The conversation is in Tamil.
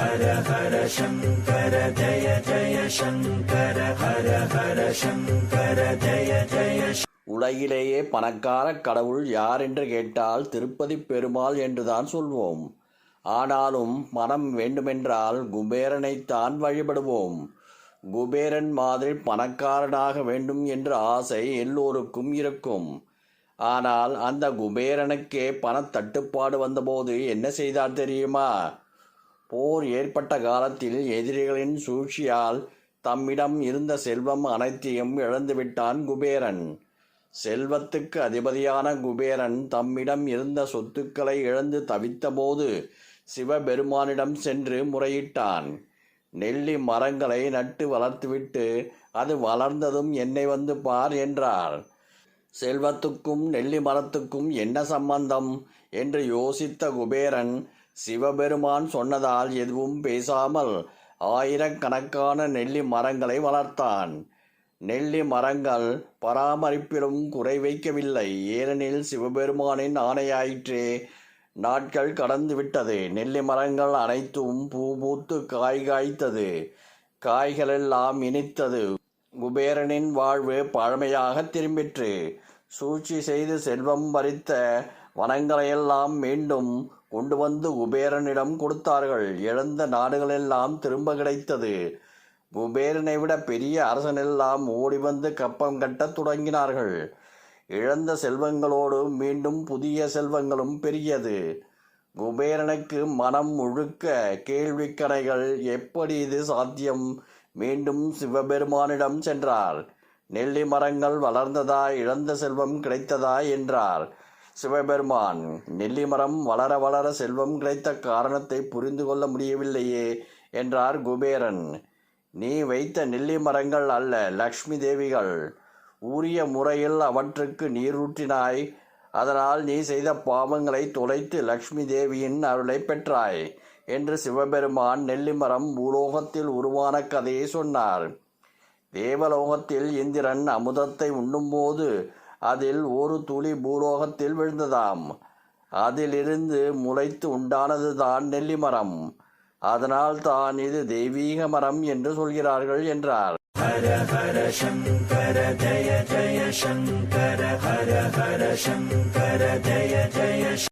ஹர ஹர சங்கர ஜய ஜய சங்கர ஹர ஹர சங்கர ஜய ஜய உலகிலேயே பணக்கார கடவுள் யார் என்று கேட்டால் திருப்பதி பெருமாள் என்றுதான் சொல்வோம். ஆனாலும் பணம் வேண்டுமென்றால் குபேரனைத்தான் வழிபடுவோம். குபேரன் மாதிரி பணக்காரனாக வேண்டும் என்ற ஆசை எல்லோருக்கும் இருக்கும். ஆனால் அந்த குபேரனுக்கே பணத்தட்டுப்பாடு வந்தபோது என்ன செய்தார் தெரியுமா? போர் ஏற்பட்ட காலத்தில் எதிரிகளின் சூழ்ச்சியால் தம்மிடம் இருந்த செல்வம் அனைத்தையும் இழந்துவிட்டான் குபேரன். செல்வத்துக்கு அதிபதியான குபேரன் தம்மிடம் இருந்த சொத்துக்களை இழந்து தவித்தபோது சிவபெருமானிடம் சென்று முறையிட்டான். நெல்லி மரங்களை நட்டு வளர்த்துவிட்டு அது வளர்ந்ததும் என்னை வந்து பார் என்றார். செல்வத்துக்கும் நெல்லி மரத்துக்கும் என்ன சம்பந்தம்? என்று யோசித்த குபேரன் சிவபெருமான் சொன்னதால் எதுவும் பேசாமல் ஆயிரக்கணக்கான நெல்லி மரங்களை வளர்த்தான். நெல்லி மரங்கள் பராமரிப்பிலும் குறை வைக்கவில்லை. ஏனெனில் சிவபெருமானின் ஆணையாயிற்றே நாட்கள் கடந்து விட்டது நெல்லி மரங்கள் அனைத்தும் பூ பூத்து காய் காய்த்தது. காய்களெல்லாம் இனித்தது. குபேரனின் வாழ்வு பழமையாக திரும்பிற்று. சூழ்ச்சி செய்து செல்வம் பறித்த வனங்களையெல்லாம் மீண்டும் கொண்டு வந்து குபேரனிடம் கொடுத்தார்கள். இழந்த நாடுகளெல்லாம் திரும்ப கிடைத்தது. குபேரனை விட பெரிய அரசனெல்லாம் ஓடி வந்து கப்பம் கட்டத் தொடங்கினார்கள். இழந்த செல்வங்களோடு மீண்டும் புதிய செல்வங்களும் பெரியது. குபேரனுக்கு மனம் முழுக்க கேள்விக்கணைகள் எப்படி இது சாத்தியம்? மீண்டும் சிவபெருமானிடம் சென்றார். நெல்லி மரங்கள் வளர்ந்ததா? இழந்த செல்வம் கிடைத்ததா? என்றார். சிவபெருமான் நெல்லி மரம் வளர வளர செல்வம் கிடைத்த காரணத்தை புரிந்து கொள்ள முடியவில்லையே என்றார் குபேரன். நீ வைத்த நெல்லி மரங்கள் அல்ல லக்ஷ்மி தேவிகள். உரிய முறையில் அவற்றுக்கு நீரூற்றினாய் அதனால் நீ செய்த பாவங்களை தொலைத்து லக்ஷ்மி தேவியின் அருளை பெற்றாய் என்று சிவபெருமான் நெல்லிமரம் பூலோகத்தில் உருவான கதையை சொன்னார். தேவலோகத்தில் இந்திரன் அமுதத்தை உண்ணும்போது அதில் ஒரு துளி பூலோகத்தில் விழுந்ததாம். அதிலிருந்து முளைத்து உண்டானதுதான் நெல்லிமரம் அதனால் தான் இது தெய்வீக மரம் என்று சொல்கிறார்கள் என்றார். ஹர ஹர சங்கர ஜய ஜய சங்கர ஹர ஹர சங்கர ஜய ஜய